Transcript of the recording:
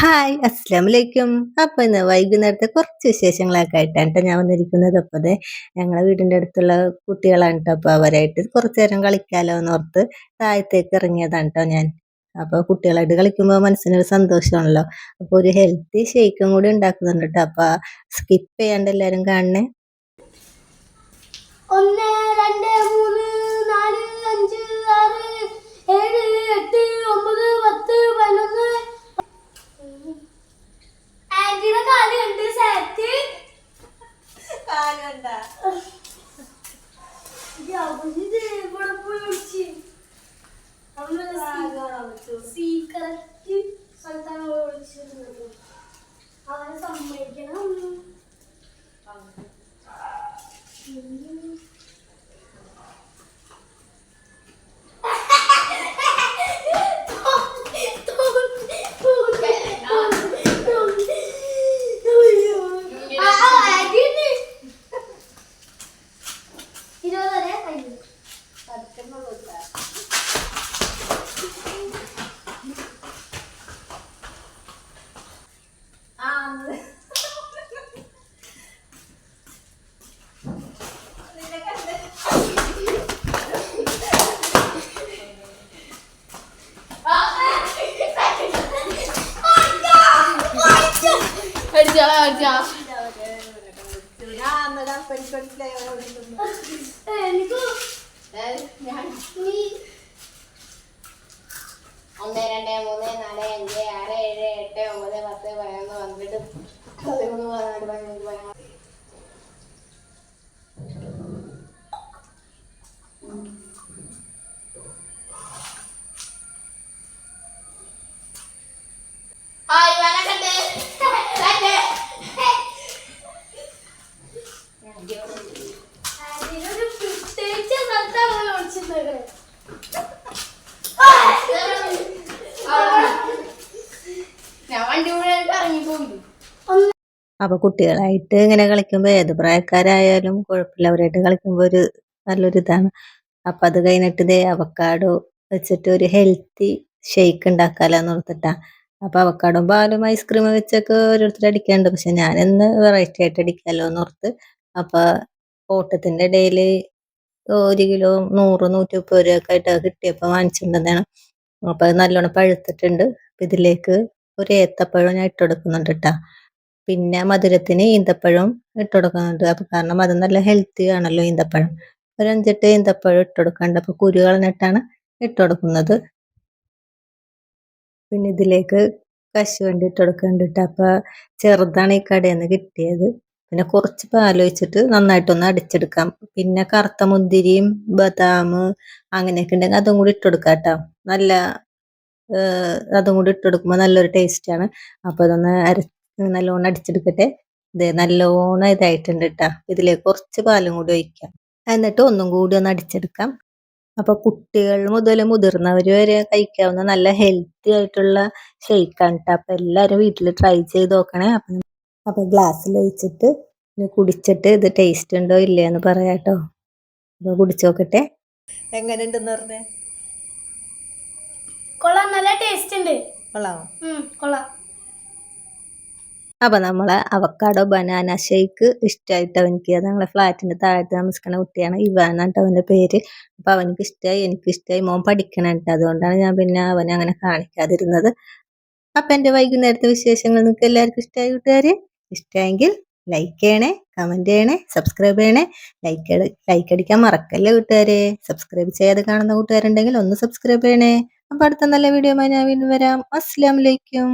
Hi അസ്സാം വലൈക്കും അപ്പൊ ഇന്ന് വൈകുന്നേരത്തെ കുറച്ച് വിശേഷങ്ങളൊക്കെ ആയിട്ടാണ് കേട്ടോ ഞാൻ വന്നിരിക്കുന്നത്. അപ്പോൾ ഞങ്ങളെ വീടിന്റെ അടുത്തുള്ള കുട്ടികളാണ് കേട്ടോ അപ്പോൾ അവരായിട്ട് കുറച്ച് നേരം കളിക്കാലോ എന്ന് ഓർത്ത് താഴത്തേക്ക് ഇറങ്ങിയതാണ് കേട്ടോ ഞാൻ. അപ്പോൾ കുട്ടികളായിട്ട് കളിക്കുമ്പോൾ മനസ്സിനൊരു സന്തോഷമാണല്ലോ. അപ്പോൾ ഒരു ഹെൽത്തി ഷേക്കും കൂടി ഉണ്ടാക്കുന്നുണ്ട് കേട്ടോ അപ്പോൾ സ്കിപ്പ് ചെയ്യാണ്ട് എല്ലാവരും കാണണേ. രണ്ട് മൂന്ന് നാല് അഞ്ച് ആറ് ഏഴ് എട്ട് ഒമ്പത് പത്ത് പതിനൊന്ന് ആന്റിയുടെ കാൽ കണ്ട് സാറ്റ് ഇവിടെ പോയി ഒന്ന് രണ്ട് മൂന്ന് നാല് അഞ്ച് ആറ് ഏഴ് എട്ട് ഒമ്പത് പത്ത് പതിനൊന്ന് പന്ത്രണ്ട് അപ്പൊ കുട്ടികളായിട്ട് ഇങ്ങനെ കളിക്കുമ്പോൾ ഏത് പ്രായക്കാരായാലും കുഴപ്പമില്ല. അവരായിട്ട് കളിക്കുമ്പോൾ ഒരു നല്ലൊരു ഇതാണ്. അപ്പൊ അത് കഴിഞ്ഞിട്ട് ഇതേ അവക്കാടോ വെച്ചിട്ട് ഒരു ഹെൽത്തി ഷെയ്ക്ക് ഉണ്ടാക്കാലോന്ന് ഓർത്തിട്ടാ. അപ്പൊ അവക്കാടും പാലും ഐസ്ക്രീമും വെച്ചൊക്കെ ഓരോരുത്തർ അടിക്കാറുണ്ട്. പക്ഷെ ഞാൻ ഇന്ന് വെറൈറ്റി ആയിട്ട് അടിക്കാലോ എന്ന് ഓർത്ത്. അപ്പൊ ഓട്ടത്തിന്റെ ഇടയിൽ ഒരു കിലോ നൂറ് നൂറ്റി മുപ്പത് രൂപയൊക്കെ ആയിട്ട് അത് കിട്ടിയപ്പോ വാങ്ങിച്ചിട്ടുണ്ടെന്നാണ്. അപ്പൊ അത് നല്ലോണം പഴുത്തിട്ടുണ്ട്. അപ്പൊ ഇതിലേക്ക് ഒരു ഏത്തപ്പഴം ഞാൻ ഇട്ട് കേട്ടാ പിന്നെ മധുരത്തിന് ഈന്തപ്പഴം ഇട്ട് അപ്പൊ കാരണം അത് നല്ല ഹെൽത്തി ആണല്ലോ ഈന്തപ്പഴം. ഒരു അഞ്ചെട്ട് ഈന്തപ്പഴം ഇട്ട് അപ്പൊ കുരു കളഞ്ഞിട്ടാണ് ഇട്ട് കൊടുക്കുന്നത്. പിന്നെ ഇതിലേക്ക് കശുവണ്ടി ഇട്ട് കൊടുക്കുന്നുണ്ട് ട്ടോ. അപ്പൊ ചെറുതാണ് ഈ കടയിൽ നിന്ന് കിട്ടിയത്. പിന്നെ കുറച്ച് പാലൊഴിച്ചിട്ട് നന്നായിട്ടൊന്ന് അടിച്ചെടുക്കാം. പിന്നെ കറുത്ത മുന്തിരിയും ബദാം അങ്ങനെയൊക്കെ ഉണ്ടെങ്കിൽ അതും കൂടി ഇട്ടുകൊടുക്കാം കേട്ടോ. നല്ല അതും കൂടി ഇട്ടുകൊടുക്കുമ്പോൾ നല്ലൊരു ടേസ്റ്റാണ് ആണ്. അപ്പൊ അതൊന്ന് അര നല്ലോണം അടിച്ചെടുക്കട്ടെ. ഇത് നല്ലോണം ഇതായിട്ടുണ്ട് കേട്ടാ. ഇതിലേക്ക് കുറച്ച് പാലും കൂടി ഒഴിക്കാം. എന്നിട്ട് ഒന്നും കൂടി ഒന്ന് അടിച്ചെടുക്കാം. അപ്പൊ കുട്ടികൾ മുതൽ മുതിർന്നവർ വരെ കഴിക്കാവുന്ന നല്ല ഹെൽത്തി ആയിട്ടുള്ള ഷെയ്ക്കാണ് കേട്ടോ. അപ്പൊ എല്ലാരും വീട്ടിൽ ട്രൈ ചെയ്ത് നോക്കണേ. അപ്പൊ അപ്പൊ ഗ്ലാസ്സിൽ ഒഴിച്ചിട്ട് കുടിച്ചിട്ട് ഇത് ടേസ്റ്റ് ഉണ്ടോ ഇല്ലേ എന്ന് പറയാട്ടോ. അപ്പൊ കുടിച്ചു നോക്കട്ടെ. എങ്ങനെയുണ്ടെന്ന് പറഞ്ഞേ? കൊള്ളാം നല്ല ടേസ്റ്റ് ഉണ്ട്. കൊള്ളാമോ ഉം, കൊള്ളാം. അപ്പൊ നമ്മളെ അവക്കാടോ ബനാന ഷേക്ക് ഇഷ്ടമായിട്ട് അവനിക്ക് നമ്മളെ ഞങ്ങളെ ഫ്ലാറ്റിന്റെ താഴത്ത് താമസിക്കുന്ന കുട്ടിയാണ് എന്നിട്ട് അവന്റെ പേര്. അപ്പൊ അവനക്ക് ഇഷ്ടമായി എനിക്ക് ഇഷ്ടമായി മോൻ പഠിക്കണുണ്ട് അതുകൊണ്ടാണ് ഞാൻ പിന്നെ അവനെ അങ്ങനെ കാണിക്കാതിരുന്നത്. അപ്പൊ എന്റെ വൈകുന്നേരത്തെ വിശേഷങ്ങൾ നിങ്ങൾക്ക് എല്ലാവർക്കും ഇഷ്ടമായി കൂട്ടുകാര്? ഇഷ്ടമായെങ്കിൽ ലൈക്ക് ചെയ്യണേ കമന്റ് ചെയ്യണേ സബ്സ്ക്രൈബ് ചെയ്യണേ. ലൈക്ക് ലൈക്ക് അടിക്കാൻ മറക്കല്ലേ കൂട്ടുകാരെ? സബ്സ്ക്രൈബ് ചെയ്യാതെ കാണുന്ന കൂട്ടുകാരുണ്ടെങ്കിൽ ഒന്ന് സബ്സ്ക്രൈബ് ചെയ്യണേ. അപ്പോൾ അടുത്ത നല്ല വീഡിയോ ഞാൻ വീണ്ടും വരാം. അസ്സലാമലൈക്കും